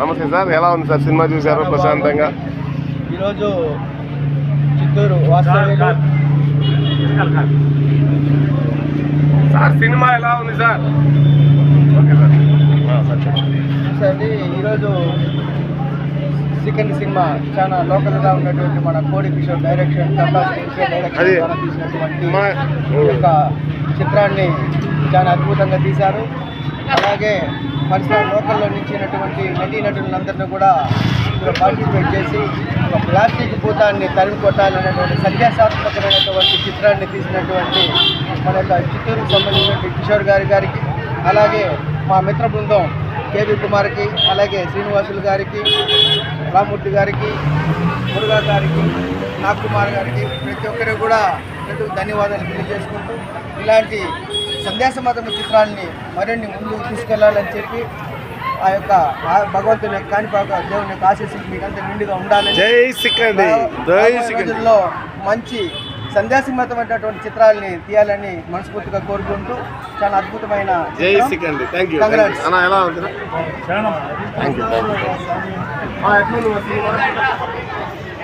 నమస్తే సార్ ఎలా ఉంది సార్ సినిమా చూశారు ప్రశాంతంగా? ఈరోజు చిత్తూరు సార్ సినిమా ఎలా ఉంది సార్? Okay sir. ఈరోజు సెకండ్ సినిమా. చాలా లోకల్గా ఉన్నటువంటి మన కోడి కిషోర్ డైరెక్షన్ ద్వారా తీసినటువంటి ఈ యొక్క చిత్రాన్ని చాలా అద్భుతంగా తీశారు. అలాగే పరిసర లోకల్లో నిలిచినటువంటి నటీ నటులందరినీ కూడా ఇందులో పార్టిసిపేట్ చేసి ఒక ప్లాస్టిక్ భూతాన్ని తరిమి కొట్టాలనేటువంటి సందేశాత్మకమైనటువంటి చిత్రాన్ని తీసినటువంటి మన యొక్క చిత్తూరుకు సంబంధించినటువంటి కిషోర్ గారి గారికి అలాగే మా మిత్ర బృందం కేవి కుమార్కి అలాగే శ్రీనివాసులు గారికి రామూర్తి గారికి మురుగా గారికి నాగ్ కుమార్ గారికి ప్రతి ఒక్కరికి కూడా ధన్యవాదాలు తెలియజేసుకుంటూ ఇలాంటి సందేశమతమ చిత్రాలని మరిన్ని ముందుకు తీసుకెళ్ళాలని చెప్పి ఆ యొక్క భగవంతుని యొక్క కాణిపాక దేవుని యొక్క ఆశీస్సులు మీకంతా నిండుగా ఉండాలని జై సిక్కండి జై రోజుల్లో మంచి సందేశమతమైనటువంటి చిత్రాలని తీయాలని మనస్ఫూర్తిగా కోరుకుంటూ చాలా అద్భుతమైన జై చిత్రం. సిక్కండి థ్యాంక్ యూ Congrats. అన్న ఎలా ఉంది? Thank you thank you